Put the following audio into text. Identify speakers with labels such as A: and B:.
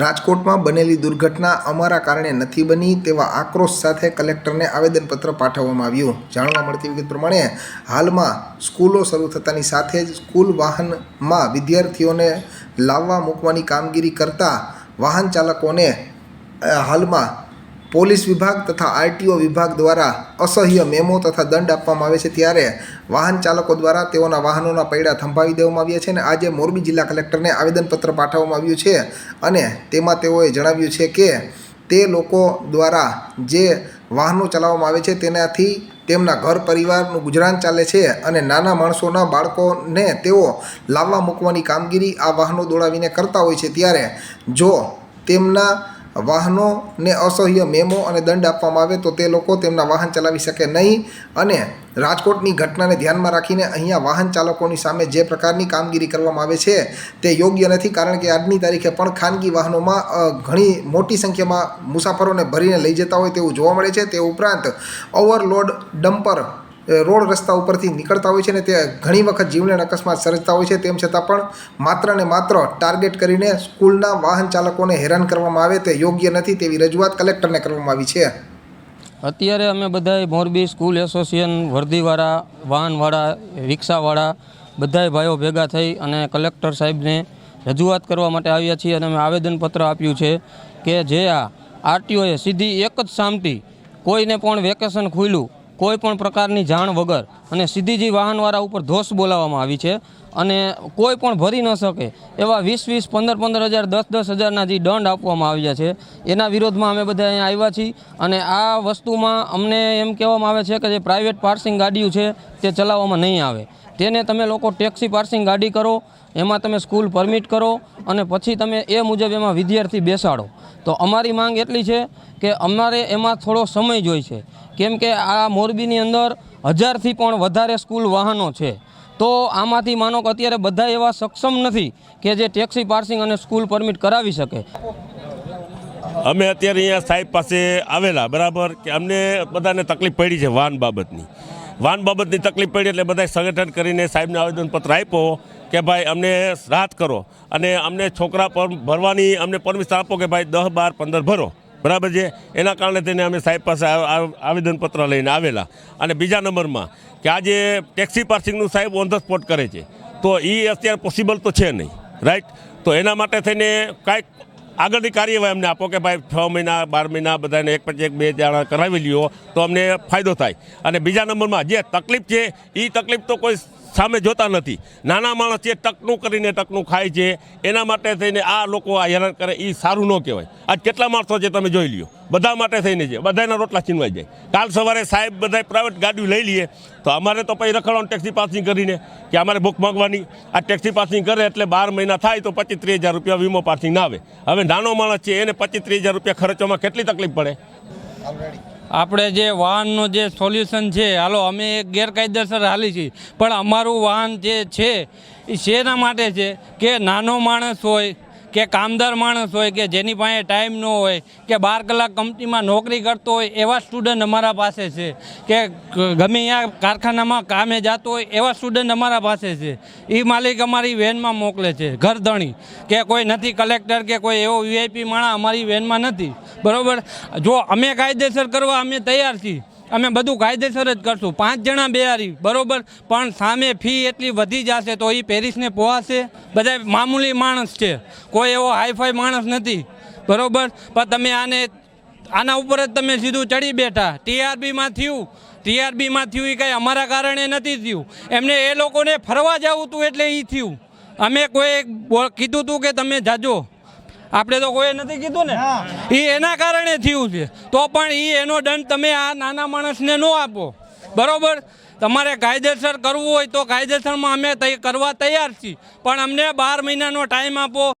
A: રાજકોટમાં બનેલી દુર્ઘટના અમારા કારણે નથી બની તેવા આક્રોશ સાથે કલેક્ટરને આવેદનપત્ર પાઠવવામાં આવ્યું. જાણવા મળતી વિગત પ્રમાણે, હાલમાં સ્કૂલો શરૂ થતાની સાથે જ સ્કૂલ વાહનમાં વિદ્યાર્થીઓને લાવવા મૂકવાની કામગીરી કરતા વાહન ચાલકોને હાલમાં પોલીસ વિભાગ તથા આરટીઓ વિભાગ દ્વારા અસહ્ય મેમો તથા દંડ આપવામાં આવે છે ત્યારે વાહન ચાલકો દ્વારા તેઓના વાહનોના પૈડા થંભાવી દેવામાં આવ્યા છે અને આજે મોરબી જિલ્લા કલેક્ટરને આવેદનપત્ર પાઠવવામાં આવ્યું છે અને તેમાં તેઓએ જણાવ્યું છે કે તે લોકો દ્વારા જે વાહનો ચલાવવામાં આવે છે તેનાથી તેમના ઘર પરિવારનું ગુજરાન ચાલે છે અને નાના માણસોના બાળકોને તેઓ લાવવા મૂકવાની કામગીરી આ વાહનો દોડાવીને કરતા હોય છે ત્યારે જો તેમના વાહનોને અસહ્ય મેમો અને દંડ આપવામાં આવે તો તે લોકો તેમના વાહન ચલાવી શકે નહીં. અને રાજકોટની ઘટનાને ધ્યાનમાં રાખીને અહીંયા વાહન ચાલકોની સામે જે પ્રકારની કામગીરી કરવામાં આવે છે તે યોગ્ય નથી, કારણ કે આજની તારીખે પણ ખાનગી વાહનોમાં ઘણી મોટી સંખ્યામાં મુસાફરોને ભરીને લઈ જતા હોય તેવું જોવા મળે છે. તે ઉપરાંત ઓવરલોડ ડમ્પર રોડ રસ્તા ઉપરથી નીકળતા હોય છે ને તે ઘણી વખત જીવલેણ અકસ્માત સર્જતા હોય છે. તેમ છતાં પણ માત્ર ને માત્ર ટાર્ગેટ કરીને સ્કૂલના વાહન ચાલકોને હેરાન કરવામાં આવે તે યોગ્ય નથી તેવી રજૂઆત કલેક્ટરને કરવામાં આવી છે.
B: અત્યારે અમે બધાય મોરબી સ્કૂલ એસોસિએશન, વર્દીવાળા, વાહનવાળા, રિક્ષાવાળા બધાય ભાઈઓ ભેગા થઈ અને કલેક્ટર સાહેબને રજૂઆત કરવા માટે આવ્યા છીએ અને અમે આવેદનપત્ર આપ્યું છે કે જે આ આરટીઓએ સીધી એક જ સામટી કોઈને પણ વેકેશન ખુલ્યું કોઈ પણ પ્રકારની જાણ વગર અને સીધી જ વાહનવાળા ઉપર ધોષ બોલાવવામાં આવી છે. અને કોઈ પણ ભરી ન શકે એવા વીસ વીસ પંદર પંદર હજાર, દસ દસ હજારના જે દંડ આપવામાં આવ્યા છે, એના વિરોધમાં અમે બધા અહીંયા આવ્યા છીએ. અને આ વસ્તુમાં અમને એમ કહેવામાં આવે છે કે જે પ્રાઇવેટ પાર્સિંગ ગાડીઓ છે, તે ચલાવવામાં નહીં આવે. તેને તમે લોકો ટેક્સી પાર્સિંગ ગાડી કરો, એમાં તમે સ્કૂલ પરમિટ કરો અને પછી તમે એ મુજબ એમાં વિદ્યાર્થી બેસાડો. તો અમારી માંગ એટલી છે કે અમારે એમાં થોડો સમય જોઈશે. કેમ કે આ મોરબીની અંદર હજારથી પણ વધારે સ્કૂલ વાહનો છે. તો આમાંથી માનો કે અત્યારે બધા એવા સક્ષમ નથી કે જે ટેક્સી પાર્સિંગ અને સ્કૂલ પરમિટ કરાવી શકે.
C: અમે અત્યારે અહીંયા સાહેબ પાસે આવેલા, બરાબર? કે અમને બધાને તકલીફ પડી છે વાન બાબતની. વાન બાબતની તકલીફ પડી એટલે બધાએ સંગઠન કરીને સાહેબને આવેદનપત્ર આપ્યો કે ભાઈ અમને રાહત કરો. અને અમને છોકરા પર ભરવાની અમને પરમિશન આપો કે ભાઈ દસ બાર પંદર ભરો. બરાબર છે? એના કારણે તેને અમે સાહેબ પાસે આવેદનપત્ર લઈને આવેલા. અને બીજા નંબરમાં કે આજે ટેક્સી પાર્સિંગનું સાહેબ ઓન ધ સ્પોટ કરે છે. તો એ અત્યારે પોસિબલ તો છે નહીં. રાઈટ તો એના માટે થઈને કાંઈક આગળની કાર્યવાહી અમને આપો કે ભાઈ છ મહિના, બાર મહિના બધાને એક પછી એક બે જણા કરાવી લ્યો તો અમને ફાયદો થાય. અને બીજા નંબરમાં જે તકલીફ છે એ તકલીફ તો કોઈ સામે જોતા નથી. નાના માણસ જે ટકનું કરીને ટકનું ખાય છે, એના માટે થઈને આ લોકો આ હેરાન કરે એ સારું ન કહેવાય. આજ કેટલા માણસો છે તમે જોઈ લ્યો. બધા માટે થઈને છે. બધાના રોટલા છીનવાઈ જાય. કાલ સવારે સાહેબ બધા પ્રાઇવેટ ગાડીઓ લઈ લઈએ તો અમારે તો પછી રખડવાનું ટેક્સી પાસિંગ કરીને, કે અમારે ભૂખ માગવાની. આ ટેક્સી પાસિંગ કરે એટલે બાર મહિના થાય તો પચીસ ત્રીસ હજાર રૂપિયા વીમો પાસિંગ ના આવે. હવે નાનો માણસ છે, એને પચીસ ત્રીસ હજાર રૂપિયા ખર્ચવામાં કેટલી તકલીફ પડે?
D: આપણે જે વાહનનું જે સોલ્યુશન છે, હાલો, અમે એક ગેરકાયદેસર હાલી છીએ. પણ અમારું વાહન જે છે, એ શેના માટે છે? કે નાનો માણસ હોય કે કામદાર માણસ હોય કે જેની પાસે ટાઈમ ન હોય, કે બાર કલાક કંપનીમાં નોકરી કરતો હોય, એવા સ્ટુડન્ટ અમારા પાસે છે. કે ગમે ત્યાં કારખાનામાં કામે જતો હોય, એવા સ્ટુડન્ટ અમારા પાસે છે. એ માલિક અમારી વેનમાં મોકલે છે, ઘરધણી. કે કોઈ નથી કલેક્ટર કે કોઈ એવો વીઆઈપી માણસ અમારી વેનમાં નથી. બરાબર? જો અમે કાયદેસર કરવા અમે તૈયાર છીએ અમે બધું કાયદેસર જ કરશું. પાંચ જણા બેહારી, બરોબર? પણ સામે ફી એટલી વધી જશે તો એ પેરિસને પોહાશે. બધા મામૂલી માણસ છે. કોઈ એવો હાઈફાઈ માણસ નથી. બરોબર? પણ તમે આને, આના ઉપર જ તમે સીધું ચડી બેઠા. ટીઆરબીમાં થયું. ટીઆરબીમાં થયું એ કાંઈ અમારા કારણે નથી થયું. એમને એ લોકોને ફરવા જવું હતું એટલે એ થયું. અમે કોઈ કીધું હતું કે તમે જાજો. આપણે તો કોઈ નથી કીધું ને. એ એના કારણે થયું છે. તો પણ એ એનો દંડ તમે આ નાના માણસને ન આપો. બરોબર? તમારે કાયદેસર કરવું હોય તો કાયદેસરમાં અમે કરવા તૈયાર છીએ. પણ અમને બાર મહિનાનો ટાઈમ આપો.